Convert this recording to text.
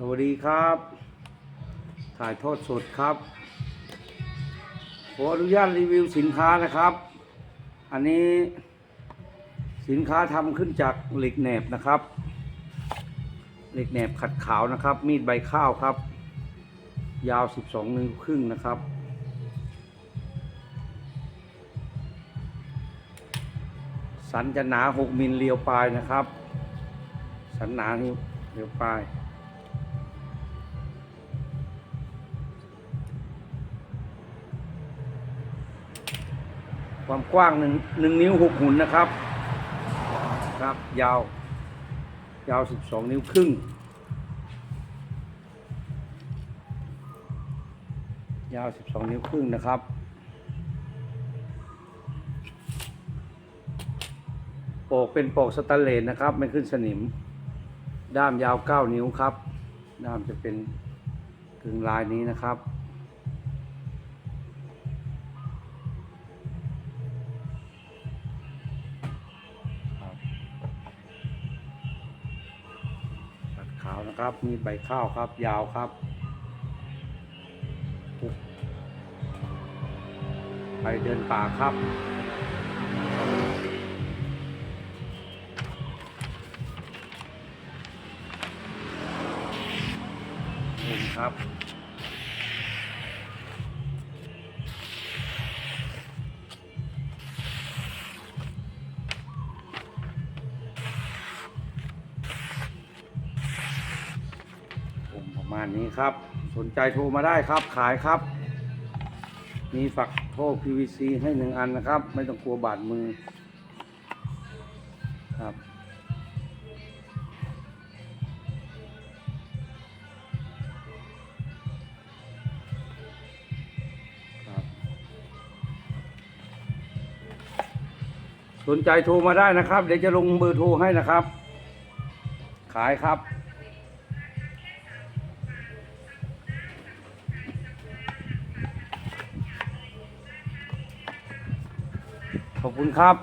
สวัสดีครับ ถ่ายทอดสดครับ ขออนุญาตรีวิวสินค้านะครับ อันนี้สินค้าทำขึ้นจากเหล็กแหนบนะครับ เหล็กแหนบขัดขาวนะครับ มีดใบข้าวครับ ยาว 12 นิ้วครึ่งนะครับ สันจะหนา 6 มิลเรียวปลายนะครับ สันหนาหิวเรียวปลาย ความกว้างหนึ่งหนึ่งนิ้วหกหุ่นนะครับครับ ยาว ยาวสิบสองนิ้วครึ่ง ยาวสิบสองนิ้วครึ่งนะครับโปกเป็นโปกสแตนเลสนะครับ ไม่ขึ้นสนิม ด้ามยาวเก้านิ้วครับ ด้ามจะเป็นกึ่งลายนี้นะครับ นะครับ มีใบข้าวครับ ยาวครับ ไปเดินป่าครับ ครับ ประมาณนี้ครับ สนใจโทรมาได้ครับขายครับ มีฝักโทษ PVC ให้หนึ่งอันนะครับ ไม่ต้องกลัวบาดมือครับครับสนใจโทรมาได้นะครับ เดี๋ยวจะลงเบอร์โทรให้นะครับ ขายครับ ขอบคุณครับ